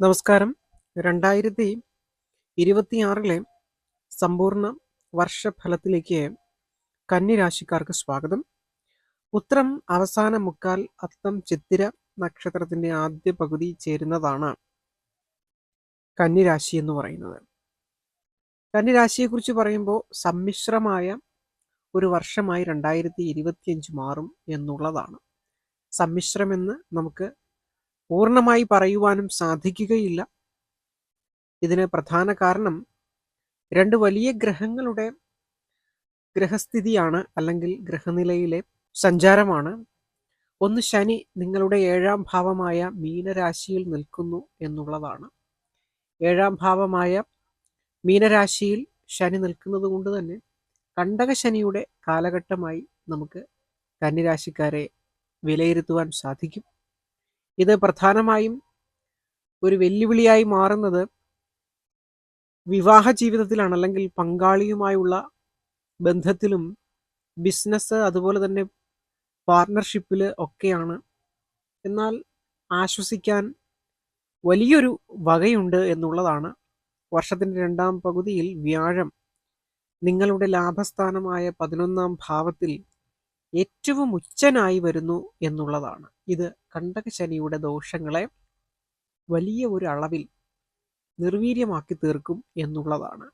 നമസ്കാരം. രണ്ടായിരത്തി ഇരുപത്തിയാറിലെ സമ്പൂർണ വർഷഫലത്തിലേക്ക് കന്നിരാശിക്കാർക്ക് സ്വാഗതം. ഉത്രം അവസാന മുക്കാൽ അത്തം ചിത്തിര നക്ഷത്രത്തിന്റെ ആദ്യ പകുതി ചേരുന്നതാണ് കന്നിരാശി എന്ന് പറയുന്നത്. കന്നിരാശിയെക്കുറിച്ച് പറയുമ്പോൾ സമ്മിശ്രമായ ഒരു വർഷമായി രണ്ടായിരത്തി ഇരുപത്തിയഞ്ച് മാറും എന്നുള്ളതാണ്. സമ്മിശ്രമെന്ന് നമുക്ക് പൂർണമായി പറയുവാനും സാധിക്കുകയില്ല. ഇതിന് പ്രധാന കാരണം രണ്ട് വലിയ ഗ്രഹങ്ങളുടെ ഗ്രഹസ്ഥിതിയാണ് അല്ലെങ്കിൽ ഗ്രഹനിലയിലെ സഞ്ചാരമാണ്. ഒന്ന് ശനി നിങ്ങളുടെ ഏഴാം ഭാവമായ മീനരാശിയിൽ നിൽക്കുന്നു എന്നുള്ളതാണ്. ഏഴാം ഭാവമായ മീനരാശിയിൽ ശനി നിൽക്കുന്നത് കൊണ്ട് തന്നെ കണ്ടക ശനിയുടെ കാലഘട്ടമായി നമുക്ക് കന്നിരാശിക്കാരെ വിലയിരുത്തുവാൻ സാധിക്കും. ഇത് പ്രധാനമായും ഒരു വെല്ലുവിളിയായി മാറുന്നത് വിവാഹ ജീവിതത്തിലാണ് അല്ലെങ്കിൽ പങ്കാളിയുമായുള്ള ബന്ധത്തിലും ബിസിനസ് അതുപോലെ തന്നെ പാർട്ണർഷിപ്പിൽ ഒക്കെയാണ്. എന്നാൽ ആശ്വസിക്കാൻ വലിയൊരു വകയുണ്ട് എന്നുള്ളതാണ് വർഷത്തിന്റെ രണ്ടാം പകുതിയിൽ വ്യാഴം നിങ്ങളുടെ ലാഭസ്ഥാനമായ പതിനൊന്നാം ഭാവത്തിൽ ഏറ്റവും ഉച്ചനായി വരുന്നു എന്നുള്ളതാണ്. ഇത് കണ്ടക ശനിയുടെ ദോഷങ്ങളെ വലിയ ഒരു അളവിൽ നിർവീര്യമാക്കി തീർക്കും എന്നുള്ളതാണ്.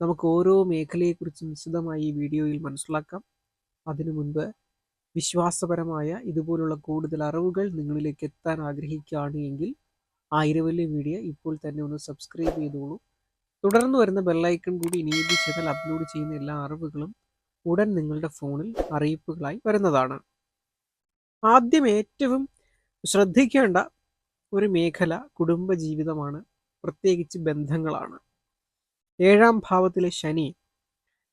നമുക്ക് ഓരോ മേഖലയെക്കുറിച്ചും വിശദമായി ഈ വീഡിയോയിൽ മനസ്സിലാക്കാം. അതിനു മുൻപ് വിശ്വാസപരമായ ഇതുപോലുള്ള കൂടുതൽ അറിവുകൾ നിങ്ങളിലേക്ക് എത്താൻ ആഗ്രഹിക്കുകയാണ് എങ്കിൽ ആയിരവല്യ വീഡിയോ ഇപ്പോൾ തന്നെ ഒന്ന് സബ്സ്ക്രൈബ് ചെയ്തോളൂ. തുടർന്ന് വരുന്ന ബെല്ലൈക്കൺ കൂടി ഇനേബിൾ ചെയ്താൽ അപ്ലോഡ് ചെയ്യുന്ന എല്ലാ അറിവുകളും ഉടൻ നിങ്ങളുടെ ഫോണിൽ അറിയിപ്പുകളായി വരുന്നതാണ്. ആദ്യം ഏറ്റവും ശ്രദ്ധിക്കേണ്ട ഒരു മേഖല കുടുംബജീവിതമാണ് പ്രത്യേകിച്ച് ബന്ധങ്ങളാണ്. ഏഴാം ഭാവത്തിലെ ശനി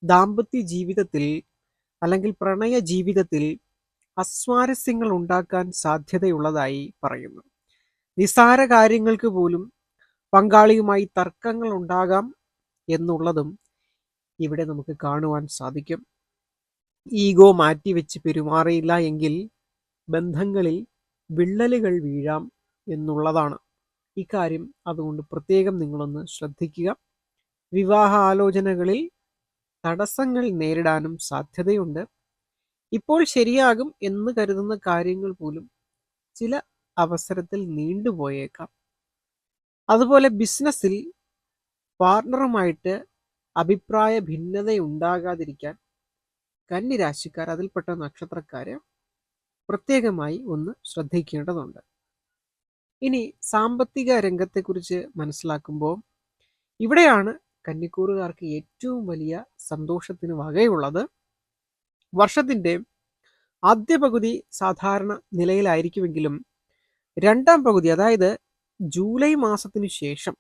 ദാമ്പത്യ ജീവിതത്തിൽ അല്ലെങ്കിൽ പ്രണയ ജീവിതത്തിൽ അസ്വാരസ്യങ്ങൾ ഉണ്ടാക്കാൻ സാധ്യതയുള്ളതായി പറയുന്നു. നിസാര കാര്യങ്ങൾക്ക് പോലും പങ്കാളിയുമായി തർക്കങ്ങൾ ഉണ്ടാകാം എന്നുള്ളതും ഇവിടെ നമുക്ക് കാണുവാൻ സാധിക്കും. ഈഗോ മാറ്റിവെച്ച് പെരുമാറിയില്ല എങ്കിൽ ബന്ധങ്ങളിൽ വിള്ളലുകൾ വീഴാം എന്നുള്ളതാണ്. ഇക്കാര്യം അതുകൊണ്ട് പ്രത്യേകം നിങ്ങളൊന്ന് ശ്രദ്ധിക്കുക. വിവാഹ ആലോചനകളിൽ തടസ്സങ്ങൾ നേരിടാനും സാധ്യതയുണ്ട്. ഇപ്പോൾ ശരിയാകും എന്ന് കരുതുന്ന കാര്യങ്ങൾ പോലും ചില അവസരത്തിൽ നീണ്ടുപോയേക്കാം അതുപോലെ ബിസിനസ്സിൽ പാർട്ണറുമായിട്ട് അഭിപ്രായ ഭിന്നതയുണ്ടാകാതിരിക്കാൻ കന്നിരാശിക്കാർ അതിൽപ്പെട്ട നക്ഷത്രക്കാർ പ്രത്യേകമായി ഒന്ന് ശ്രദ്ധിക്കേണ്ടതുണ്ട്. ഇനി സാമ്പത്തിക രംഗത്തെക്കുറിച്ച് മനസ്സിലാക്കുമ്പോൾ ഇവിടെയാണ് കന്നിക്കൂറുകാർക്ക് ഏറ്റവും വലിയ സന്തോഷത്തിന് വകയുള്ളത്. വർഷത്തിന്റെ ആദ്യ പകുതി സാധാരണ നിലയിലായിരിക്കുമെങ്കിലും രണ്ടാം പകുതി അതായത് ജൂലൈ മാസത്തിനു ശേഷം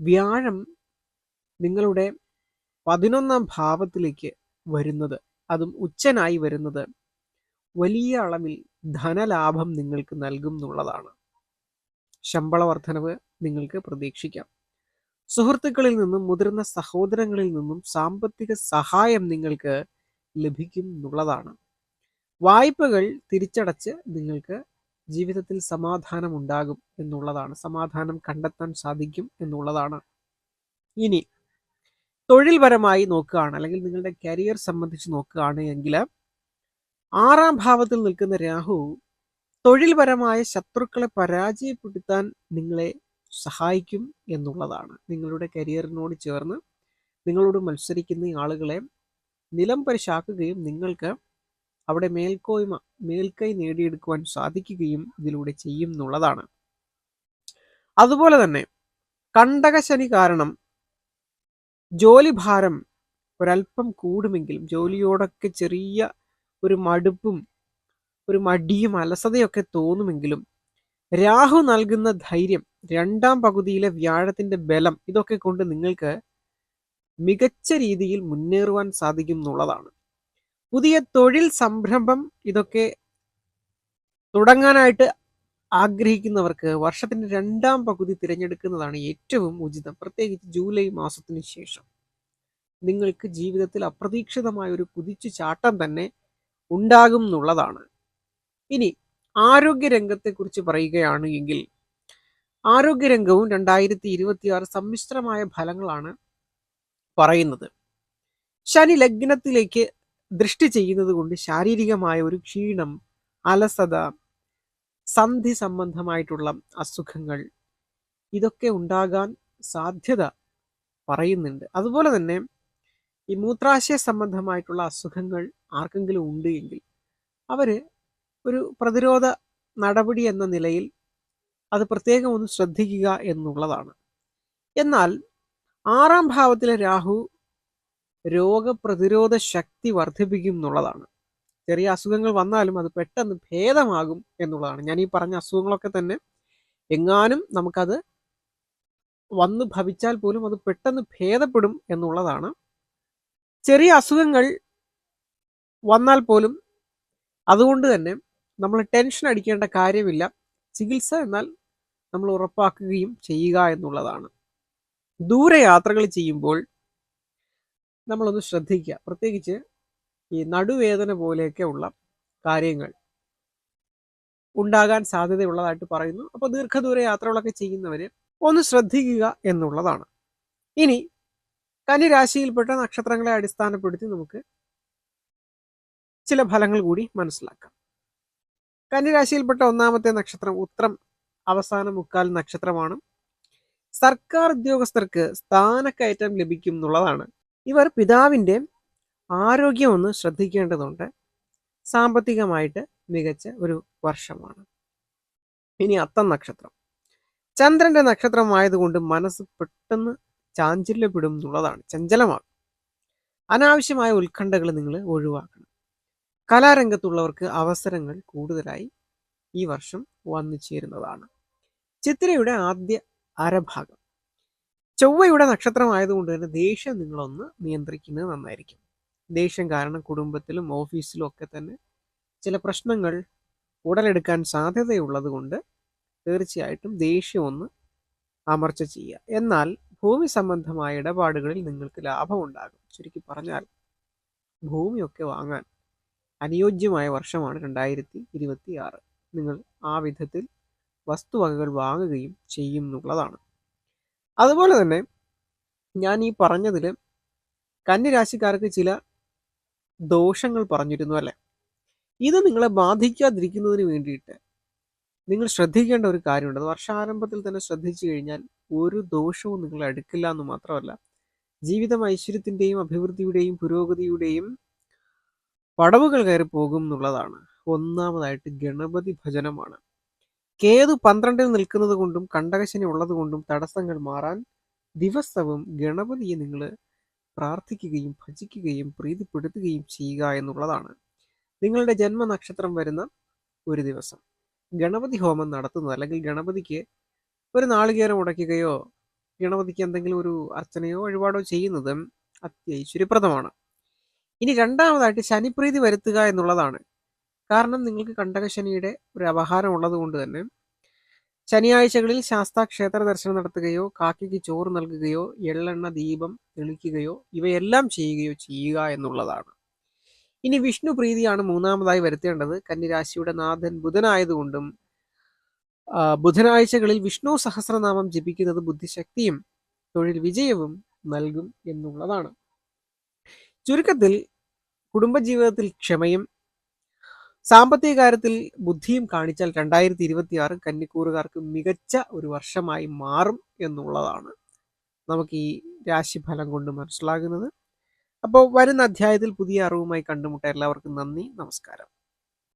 വ്യാഴം നിങ്ങളുടെ പതിനൊന്നാം ഭാവത്തിലേക്ക് വരുന്നത്. അതും ഉച്ചനായി വരുന്നത്. വലിയ അളവിൽ ധനലാഭം നിങ്ങൾക്ക് നൽകും എന്നുള്ളതാണ്. ശമ്പള വർധനവ് നിങ്ങൾക്ക് പ്രതീക്ഷിക്കാം. സുഹൃത്തുക്കളിൽ നിന്നും മുതിർന്ന സഹോദരങ്ങളിൽ നിന്നും സാമ്പത്തിക സഹായം നിങ്ങൾക്ക് ലഭിക്കും എന്നുള്ളതാണ്. വായ്പകൾ തിരിച്ചടച്ച് നിങ്ങൾക്ക് ജീവിതത്തിൽ സമാധാനം ഉണ്ടാകും എന്നുള്ളതാണ്. സമാധാനം കണ്ടെത്താൻ സാധിക്കും എന്നുള്ളതാണ്. ഇനി തൊഴിൽപരമായി നോക്കുകയാണ് അല്ലെങ്കിൽ നിങ്ങളുടെ കരിയർ സംബന്ധിച്ച് നോക്കുകയാണ് എങ്കിൽ ആറാം ഭാവത്തിൽ നിൽക്കുന്ന രാഹു തൊഴിൽപരമായ ശത്രുക്കളെ പരാജയപ്പെടുത്താൻ നിങ്ങളെ സഹായിക്കും എന്നുള്ളതാണ്. നിങ്ങളുടെ കരിയറിനോട് ചേർന്ന് നിങ്ങളോട് മത്സരിക്കുന്ന ആളുകളെ നിലം പരിശാക്കുകയും നിങ്ങൾക്ക് അവിടെ മേൽക്കോയ്മ മേൽക്കൈ നേടിയെടുക്കുവാൻ സാധിക്കുകയും ഇതിലൂടെ ചെയ്യും എന്നുള്ളതാണ്. അതുപോലെ തന്നെ കണ്ടകശനി കാരണം ജോലിഭാരം ഒരല്പം കൂടുമെങ്കിലും ജോലിയോടൊക്കെ ചെറിയ ഒരു മടുപ്പും ഒരു മടിയും അലസതയൊക്കെ തോന്നുമെങ്കിലും രാഹു നൽകുന്ന ധൈര്യം രണ്ടാം പകുതിയിലെ വ്യാഴത്തിന്റെ ബലം ഇതൊക്കെ കൊണ്ട് നിങ്ങൾക്ക് മികച്ച രീതിയിൽ മുന്നേറുവാൻ സാധിക്കും എന്നുള്ളതാണ്. പുതിയ തൊഴിൽ സംരംഭം ഇതൊക്കെ തുടങ്ങാനായിട്ട് ആഗ്രഹിക്കുന്നവർക്ക് വർഷത്തിന്റെ രണ്ടാം പകുതി തിരഞ്ഞെടുക്കുന്നതാണ് ഏറ്റവും ഉചിതം പ്രത്യേകിച്ച് ജൂലൈ മാസത്തിന് ശേഷം. നിങ്ങൾക്ക് ജീവിതത്തിൽ അപ്രതീക്ഷിതമായ ഒരു കുതിച്ചു ചാട്ടം തന്നെ ഉണ്ടാകും എന്നുള്ളതാണ്. ഇനി ആരോഗ്യ രംഗത്തെക്കുറിച്ച് പറയുകയാണ് എങ്കിൽ ആരോഗ്യരംഗവും രണ്ടായിരത്തി ഇരുപത്തിയാറ് സമ്മിശ്രമായ ഫലങ്ങളാണ് പറയുന്നത്. ശനി ലഗ്നത്തിലേക്ക് ദൃഷ്ടി ചെയ്യുന്നത് കൊണ്ട് ശാരീരികമായ ഒരു ക്ഷീണം അലസത സന്ധി സംബന്ധമായിട്ടുള്ള അസുഖങ്ങൾ ഇതൊക്കെ ഉണ്ടാകാൻ സാധ്യത പറയുന്നുണ്ട്. അതുപോലെ തന്നെ ഈ മൂത്രാശയ സംബന്ധമായിട്ടുള്ള അസുഖങ്ങൾ ആർക്കെങ്കിലും ഉണ്ട് എങ്കിൽ അവർ ഒരു പ്രതിരോധ നടപടി എന്ന നിലയിൽ അത് പ്രത്യേകം ഒന്ന് ശ്രദ്ധിക്കുക എന്നുള്ളതാണ്. എന്നാൽ ആറാം ഭാവത്തിലെ രാഹു രോഗപ്രതിരോധ ശക്തി വർദ്ധിപ്പിക്കും എന്നുള്ളതാണ്. ചെറിയ അസുഖങ്ങൾ വന്നാലും അത് പെട്ടെന്ന് ഭേദമാകും എന്നുള്ളതാണ്. ഞാൻ ഈ പറഞ്ഞ അസുഖങ്ങളൊക്കെ തന്നെ എങ്ങാനും നമുക്കത് വന്ന് ഭവിച്ചാൽ പോലും അത് പെട്ടെന്ന് ഭേദപ്പെടും എന്നുള്ളതാണ്. ചെറിയ അസുഖങ്ങൾ വന്നാൽ പോലും അതുകൊണ്ട് തന്നെ നമ്മൾ ടെൻഷൻ അടിക്കേണ്ട കാര്യമില്ല. ചികിത്സ എന്നാൽ നമ്മൾ ഉറപ്പാക്കുകയും ചെയ്യുക എന്നുള്ളതാണ്. ദൂരയാത്രകൾ ചെയ്യുമ്പോൾ നമ്മളൊന്ന് ശ്രദ്ധിക്കുക. പ്രത്യേകിച്ച് ഈ നടുവേദന പോലെയൊക്കെ ഉള്ള കാര്യങ്ങൾ ഉണ്ടാകാൻ സാധ്യതയുള്ളതായിട്ട് പറയുന്നു. അപ്പോൾ ദീർഘദൂര യാത്രകളൊക്കെ ചെയ്യുന്നവർ ഒന്ന് ശ്രദ്ധിക്കുക എന്നുള്ളതാണ്. ഇനി കന്നിരാശിയിൽപ്പെട്ട നക്ഷത്രങ്ങളെ അടിസ്ഥാനപ്പെടുത്തി നമുക്ക് ചില ഫലങ്ങൾ കൂടി മനസ്സിലാക്കാം. കന്നിരാശിയിൽപ്പെട്ട ഒന്നാമത്തെ നക്ഷത്രം ഉത്രം അവസാന മുക്കാൽ നക്ഷത്രമാണ്. സർക്കാർ ഉദ്യോഗസ്ഥർക്ക് സ്ഥാനക്കയറ്റം ലഭിക്കും എന്നുള്ളതാണ്. ഇവർ പിതാവിന്റെ ആരോഗ്യം ഒന്ന് ശ്രദ്ധിക്കേണ്ടതുണ്ട്. സാമ്പത്തികമായിട്ട് മികച്ച ഒരു വർഷമാണ്. ഇനി അത്തം നക്ഷത്രം. ചന്ദ്രന്റെ നക്ഷത്രമായതുകൊണ്ട് മനസ്സ് പെട്ടെന്ന് ചാഞ്ചല്യപ്പെടും എന്നുള്ളതാണ് ചഞ്ചലമാകും അനാവശ്യമായ ഉത്കണ്ഠകൾ നിങ്ങൾ ഒഴിവാക്കണം. കലാരംഗത്തുള്ളവർക്ക് അവസരങ്ങൾ കൂടുതലായി ഈ വർഷം വന്നു ചേരുന്നതാണ്. ചിത്രയുടെ ആദ്യ അരഭാഗം. ചൊവ്വയുടെ നക്ഷത്രമായതുകൊണ്ട് തന്നെ ദേഷ്യം നിങ്ങളൊന്ന് നിയന്ത്രിക്കുന്നത് നന്നായിരിക്കും. ദേഷ്യം കാരണം കുടുംബത്തിലും ഓഫീസിലും ഒക്കെ തന്നെ ചില പ്രശ്നങ്ങൾ ഉടലെടുക്കാൻ സാധ്യതയുള്ളത് കൊണ്ട് തീർച്ചയായിട്ടും ദേഷ്യം ഒന്ന് അമർച്ച ചെയ്യുക. എന്നാൽ ഭൂമി സംബന്ധമായ ഇടപാടുകളിൽ നിങ്ങൾക്ക് ലാഭമുണ്ടാകും ചുരുക്കി പറഞ്ഞാൽ ഭൂമിയൊക്കെ വാങ്ങാൻ അനുയോജ്യമായ വർഷമാണ് രണ്ടായിരത്തി ഇരുപത്തി ആറ് നിങ്ങൾ ആ വിധത്തിൽ വസ്തുവകകൾ വാങ്ങുകയും ചെയ്യും എന്നുള്ളതാണ്. അതുപോലെ തന്നെ ഞാൻ ഈ പറഞ്ഞതിൽ കന്യരാശിക്കാർക്ക് ചില ദോഷങ്ങൾ പറഞ്ഞിരുന്നു അല്ലേ? ഇത് നിങ്ങളെ ബാധിക്കാതിരിക്കുന്നതിന് വേണ്ടിയിട്ട് നിങ്ങൾ ശ്രദ്ധിക്കേണ്ട ഒരു കാര്യമുണ്ട്. അത് വർഷാരംഭത്തിൽ തന്നെ ശ്രദ്ധിച്ചു കഴിഞ്ഞാൽ ഒരു ദോഷവും നിങ്ങളെ അടുക്കില്ല എന്ന് മാത്രമല്ല ജീവിതം ഐശ്വര്യത്തിന്റെയും അഭിവൃദ്ധിയുടെയും പുരോഗതിയുടെയും പടവുകൾ കയറി പോകും എന്നുള്ളതാണ്. ഒന്നാമതായിട്ട് ഗണപതി ഭജനമാണ്. കേതു പന്ത്രണ്ടിൽ നിൽക്കുന്നത് കൊണ്ടും കണ്ടകശനി ഉള്ളത് കൊണ്ടും തടസ്സങ്ങൾ മാറാൻ ദിവസവും ഗണപതിയെ നിങ്ങൾ പ്രാർത്ഥിക്കുകയും ഭജിക്കുകയും പ്രീതിപ്പെടുത്തുകയും ചെയ്യുക എന്നുള്ളതാണ്. നിങ്ങളുടെ ജന്മനക്ഷത്രം വരുന്ന ഒരു ദിവസം. ഗണപതി ഹോമം നടത്തുന്നത് അല്ലെങ്കിൽ ഗണപതിക്ക് ഒരു നാളികേരം ഉടയ്ക്കുകയോ ഗണപതിക്ക് എന്തെങ്കിലും ഒരു അർച്ചനയോ വഴിപാടോ ചെയ്യുന്നത് അത്യൈശ്വര്യപ്രദമാണ്. ഇനി രണ്ടാമതായിട്ട് ശനിപ്രീതി വരുത്തുക എന്നുള്ളതാണ്. കാരണം നിങ്ങൾക്ക് കണ്ടകശനിയുടെ ഒരു അപഹാരം ഉള്ളത് കൊണ്ട് തന്നെ ശനിയാഴ്ചകളിൽ ശാസ്താ ക്ഷേത്ര ദർശനം നടത്തുകയോ കാക്കിക്ക് ചോറ് നൽകുകയോ എള്ളെണ്ണ ദീപം തെളിക്കുകയോ ഇവയെല്ലാം ചെയ്യുകയോ ചെയ്യുക എന്നുള്ളതാണ്. ഇനി വിഷ്ണു പ്രീതിയാണ് മൂന്നാമതായി വരുത്തേണ്ടത്. കന്നിരാശിയുടെ നാഥൻ ബുധനായതുകൊണ്ടും ബുധനാഴ്ചകളിൽ വിഷ്ണു സഹസ്രനാമം ജപിക്കുന്നത് ബുദ്ധിശക്തിയും തൊഴിൽ വിജയവും നൽകും എന്നുള്ളതാണ്. ചുരുക്കത്തിൽ കുടുംബജീവിതത്തിൽ ക്ഷമയും സാമ്പത്തിക കാര്യത്തിൽ ബുദ്ധിയും കാണിച്ചാൽ രണ്ടായിരത്തി ഇരുപത്തി ആറ് കന്നിക്കൂറുകാർക്ക് മികച്ച ഒരു വർഷമായി മാറും എന്നുള്ളതാണ് നമുക്ക് ഈ രാശിഫലം കൊണ്ട് മനസ്സിലാകുന്നത്. അപ്പോൾ വരുന്ന അധ്യായത്തിൽ പുതിയ അറിവുമായി കണ്ടുമുട്ട എല്ലാവർക്കും നന്ദി. നമസ്കാരം.